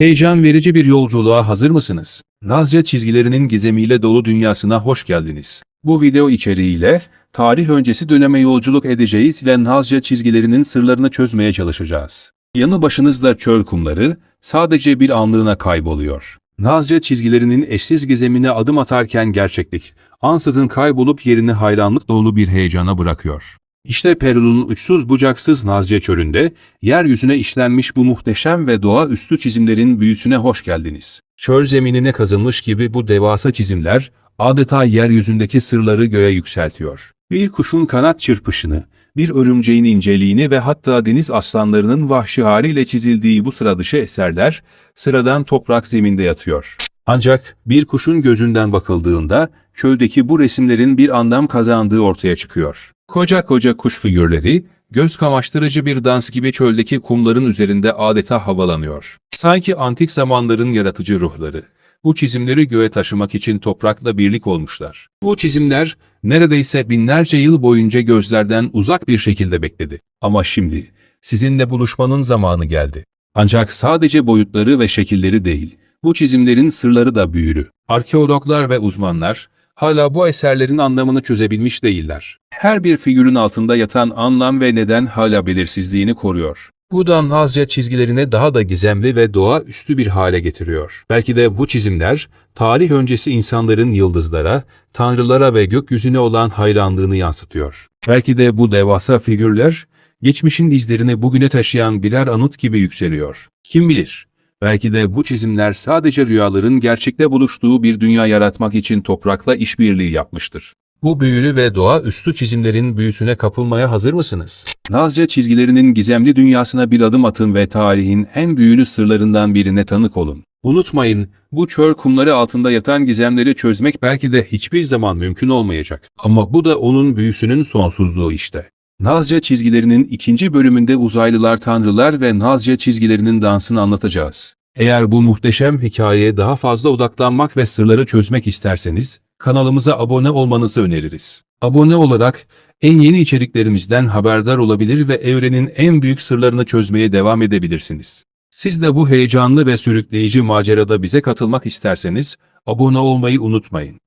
Heyecan verici bir yolculuğa hazır mısınız? Nazca çizgilerinin gizemiyle dolu dünyasına hoş geldiniz. Bu video içeriğiyle tarih öncesi döneme yolculuk edeceğiz ve Nazca çizgilerinin sırlarını çözmeye çalışacağız. Yanı başınızda çöl kumları sadece bir anlığına kayboluyor. Nazca çizgilerinin eşsiz gizemine adım atarken gerçeklik, ansızın kaybolup yerini hayranlık dolu bir heyecana bırakıyor. İşte Peru'nun uçsuz bucaksız Nazca çölünde, yeryüzüne işlenmiş bu muhteşem ve doğaüstü çizimlerin büyüsüne hoş geldiniz. Çöl zeminine kazınmış gibi bu devasa çizimler, adeta yeryüzündeki sırları göğe yükseltiyor. Bir kuşun kanat çırpışını, bir örümceğin inceliğini ve hatta deniz aslanlarının vahşi haliyle çizildiği bu sıra dışı eserler, sıradan toprak zeminde yatıyor. Ancak bir kuşun gözünden bakıldığında, çöldeki bu resimlerin bir anlam kazandığı ortaya çıkıyor. Koca koca kuş figürleri, göz kamaştırıcı bir dans gibi çöldeki kumların üzerinde adeta havalanıyor. Sanki antik zamanların yaratıcı ruhları. Bu çizimleri göğe taşımak için toprakla birlik olmuşlar. Bu çizimler neredeyse binlerce yıl boyunca gözlerden uzak bir şekilde bekledi. Ama şimdi sizinle buluşmanın zamanı geldi. Ancak sadece boyutları ve şekilleri değil, bu çizimlerin sırları da büyülü. Arkeologlar ve uzmanlar hala bu eserlerin anlamını çözebilmiş değiller. Her bir figürün altında yatan anlam ve neden hala belirsizliğini koruyor. Bu da Nazca çizgilerini daha da gizemli ve doğaüstü bir hale getiriyor. Belki de bu çizimler, tarih öncesi insanların yıldızlara, tanrılara ve gökyüzüne olan hayranlığını yansıtıyor. Belki de bu devasa figürler, geçmişin izlerini bugüne taşıyan birer anıt gibi yükseliyor. Kim bilir? Belki de bu çizimler sadece rüyaların gerçekte buluştuğu bir dünya yaratmak için toprakla işbirliği yapmıştır. Bu büyülü ve doğaüstü çizimlerin büyüsüne kapılmaya hazır mısınız? Nazca çizgilerinin gizemli dünyasına bir adım atın ve tarihin en büyülü sırlarından birine tanık olun. Unutmayın, bu çöl kumları altında yatan gizemleri çözmek belki de hiçbir zaman mümkün olmayacak. Ama bu da onun büyüsünün sonsuzluğu işte. Nazca çizgilerinin ikinci bölümünde uzaylılar, tanrılar ve Nazca çizgilerinin dansını anlatacağız. Eğer bu muhteşem hikayeye daha fazla odaklanmak ve sırları çözmek isterseniz, kanalımıza abone olmanızı öneririz. Abone olarak en yeni içeriklerimizden haberdar olabilir ve evrenin en büyük sırlarını çözmeye devam edebilirsiniz. Siz de bu heyecanlı ve sürükleyici macerada bize katılmak isterseniz abone olmayı unutmayın.